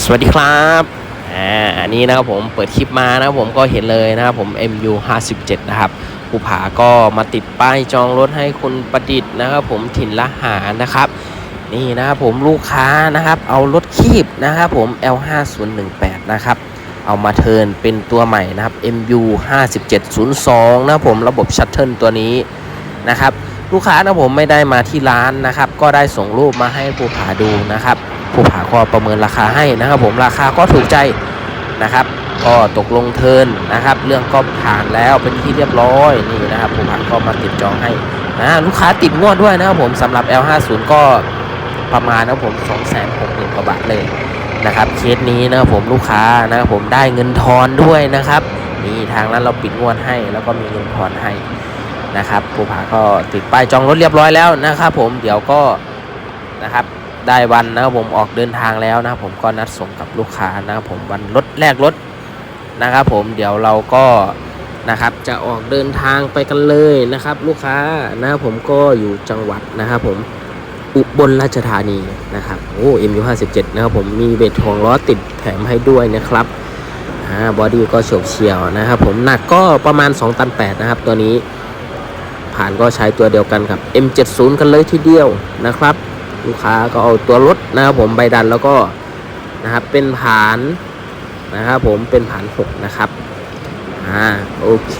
สวัสดีครับอ่าอันนี้นะครับผมเปิดคลิปมานะครับผมก็เห็นเลยนะครับผม MU 57นะครับภูผาก็มาติดป้ายจองรถให้คุณประดิษฐ์นะครับผมถิ่นละหานะครับ นี่นะครับผมลูกค้านะครับ เอารถคีบนะครับผม L5018 นะครับเอามาเทินเป็นตัวใหม่นะครับ MU 5702นะครับผมระบบชัตเทิลตัวนี้นะครับ ลูกค้านะผมไม่ได้มาที่ร้านนะครับ ก็ได้ส่งรูปมาให้ภูผาดูนะครับ ผู้ผาก็ประเมินราคาให้นะครับ ผมราคาก็ถูกใจนะครับ ก็ตกลงเทินนะครับ เรื่องก็ผ่านแล้วเป็นที่เรียบร้อยนี่นะครับ ผู้ผาก็มาติดจองให้นะลูกค้าติดงวดด้วยนะครับผมสำหรับ L50 ก็ประมาณนะครับผม2 6 0 0 0 0กว่าบาทเลยนะครับเคสนี้นะครับผมลูกค้านะครับผมได้เงินทอนด้วยนะครับนี่ทางนั้นเราปิดงวดให้ แล้วก็มีเงินทอนให้นะครับผู้ผาก็ติดป้ายจองรถเรียบร้อยแล้วนะครับ ผมเดี๋ยวก็นะครับ ได้วันนะครับผมออกเดินทางแล้วนะครับผมก็นัดส่งกับลูกค้านะครับผมวันรถแรกรถนะครับผมเดี๋ยวเราก็นะครับจะออกเดินทางไปกันเลยนะครับ ลูกค้านะครับผมก็อยู่จังหวัดนะครับผมอุบลราชธานีนะครับโอ้เอ็มยูห้าสิบเจ็ดนะครับผมมีเบรทองล้อติดแถมให้ด้วยนะครับอ่าบอดี้ก็โฉบเฉี่ยวนะครับผมหนักก็ประมาณ 2 ตัน 8 นะครับ ตัวนี้ผ่านก็ใช้ตัวเดียวกันกับ M70 กันเลยทีเดียวนะครับ ลูกค้าก็เอาตัวรถนะครับผมใบดันแล้วก็นะครับเป็นผานนะครับผมเป็นผานหกนะครับอ่าโอเค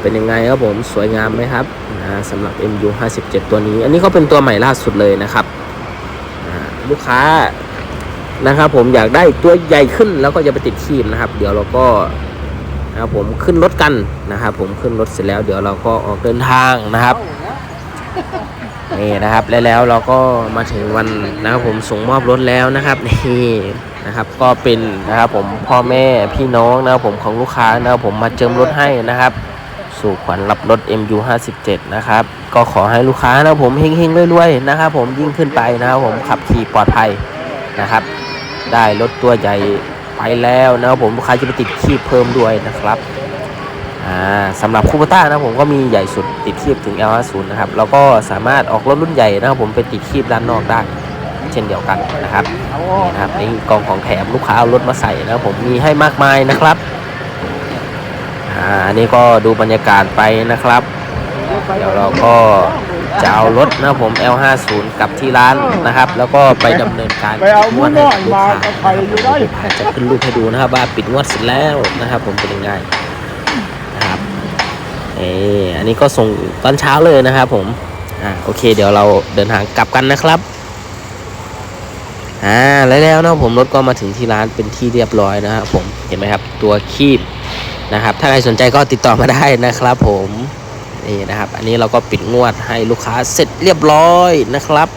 เป็นยังไงครับผมสวยงามไหมครับอ่าสำหรับ MU 57 ตัวนี้ อันนี้ก็เป็นตัวใหม่ล่าสุดเลยนะครับลูกค้านะครับผมอยากได้ตัวใหญ่ขึ้นแล้วก็จะไปติดคีบนะครับ เดี๋ยวเราก็นะครับผมขึ้นรถกันนะครับผมขึ้นรถเสร็จแล้ว เดี๋ยวเราก็ออกเดินทางนะครับ นี่นะครับและแล้วเราก็มาถึงวันนะครับผมส่งมอบรถแล้วนะครับนี่นะครับก็เป็นนะครับผมพ่อแม่พี่น้องนะครับผมของลูกค้านะครับผมมาเจิมรถให้นะครับ สู่ขวัญรับรถ MU 57นะครับก็ขอให้ลูกค้านะครับผมเฮงๆรวยๆนะครับผมยิ่งขึ้นไปนะครับผมขับขี่ปลอดภัยนะครับ ได้รถตัวใหญ่ไปแล้วนะครับผมลูกค้าจะไปติดคีบเพิ่มด้วยนะครับ สำหรับคูปต้านะผมก็มีใหญ่สุดติดคีบถึง L50 นะครับแล้วก็สามารถออกรถรุ่นใหญ่นะครับผมไปติดคีบด้านนอกได้ เช่นเดียวกันนะครับนี่นะครับนี่กองของแถมลูกค้าเอารถมาใส่นะครับผมมีให้มากมายนะครับอ่าอันนี้ก็ดูบรรยากาศไปนะครับ เดี๋ยวเราก็จะเอารถนะผม L50 กลับที่ร้านนะครับ แล้วก็ไปดำเนินการไปเอาปิดงวดให้น้อยกับลูกมาค้ากับใครอยู่ได้อาจจะขึ้นรูปให้ดูนะครับว่าปิดงวดเสร็จแล้วนะครับ ผมเป็นยังไง เอออันนี้ก็ส่งตอนเช้าเลยนะครับผม อ่าโอเค เดี๋ยวเราเดินทางกลับกันนะครับอ่าแล้วแล้วนะผมรถก็มาถึงที่ร้านเป็นที่เรียบร้อยนะครับผมเห็นไหมครับ ตัวคีบนะครับ ถ้าใครสนใจก็ติดต่อมาได้นะครับ ผมนี่นะครับ อันนี้เราก็ปิดงวดให้ลูกค้าเสร็จเรียบร้อยนะครับ